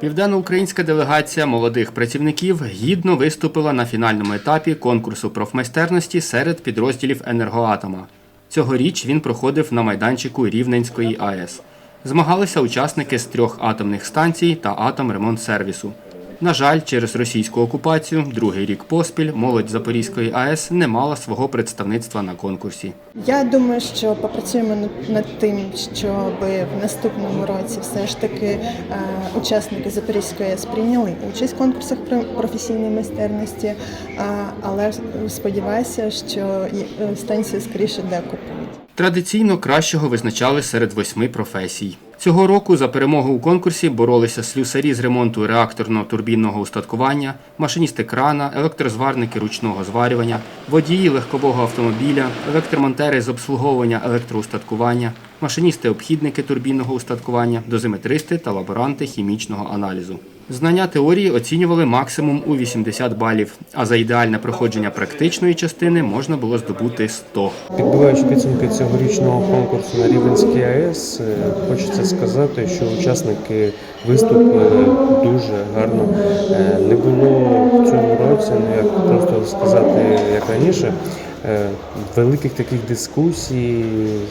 Південноукраїнська делегація молодих працівників гідно виступила на фінальному етапі конкурсу профмайстерності серед підрозділів енергоатома. Цьогоріч він проходив на майданчику Рівненської АЕС. Змагалися учасники з трьох атомних станцій та атомремонтсервісу. На жаль, через російську окупацію другий рік поспіль молодь Запорізької АЕС не мала свого представництва на конкурсі. Я думаю, що попрацюємо над- тим, щоб в наступному році все ж таки е, учасники Запорізької АЕС прийняли участь в конкурсах про- професійної майстерності, е, але сподіваюся, що е, станцію скоріше декупують. Традиційно кращого визначали серед восьми професій. Цього року за перемогу у конкурсі боролися слюсарі з ремонту реакторно-турбінного устаткування, машиністи крана, електрозварники ручного зварювання, водії легкового автомобіля, електромонтери з обслуговування електроустаткування, машиністи-обхідники турбінного устаткування, дозиметристи та лаборанти хімічного аналізу. Знання теорії оцінювали максимум у 80 балів, а за ідеальне проходження практичної частини можна було здобути 100. Підбиваючи підсумки цьогорічного конкурсу на Рівненській АЕС, е, хочеться сказати, що учасники виступили дуже гарно. Е, Не було в цьому році, ну як просто сказати, як раніше, великих таких дискусій,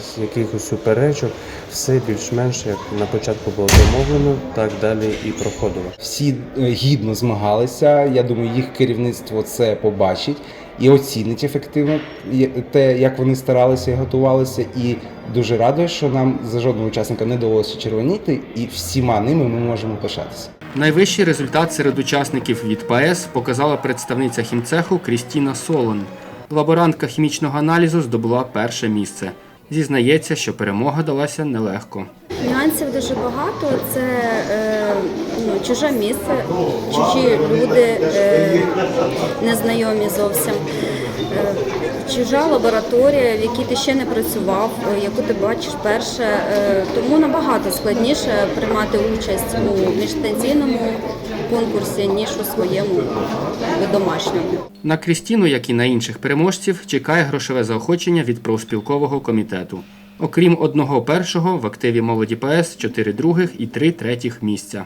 з якихось суперечок, все більш-менш як на початку було домовлено, так далі і проходило. Всі е, гідно змагалися. Я думаю, їх керівництво це побачить і оцінить ефективно те, як вони старалися і готувалися. І дуже радує, що нам за жодного учасника не довелося червоніти, і всіма ними ми можемо пишатися. Найвищий результат серед учасників від ПАЕС показала представниця хімцеху Крістіна Солон. Лаборантка хімічного аналізу здобула перше місце. Зізнається, що перемога далася нелегко. Нюансів дуже багато. Це е, ну, чуже місце, чужі люди, е, незнайомі зовсім. Е, чужа лабораторія, в якій ти ще не працював, е, яку ти бачиш перше. Е, тому набагато складніше приймати участь у міжстанційному конкурсі, ніж у своєму домашньому. На Крістіну, як і на інших переможців, чекає грошове заохочення від профспілкового комітету. Окрім одного першого, в активі молоді ПС 4 других і 3 третіх місця.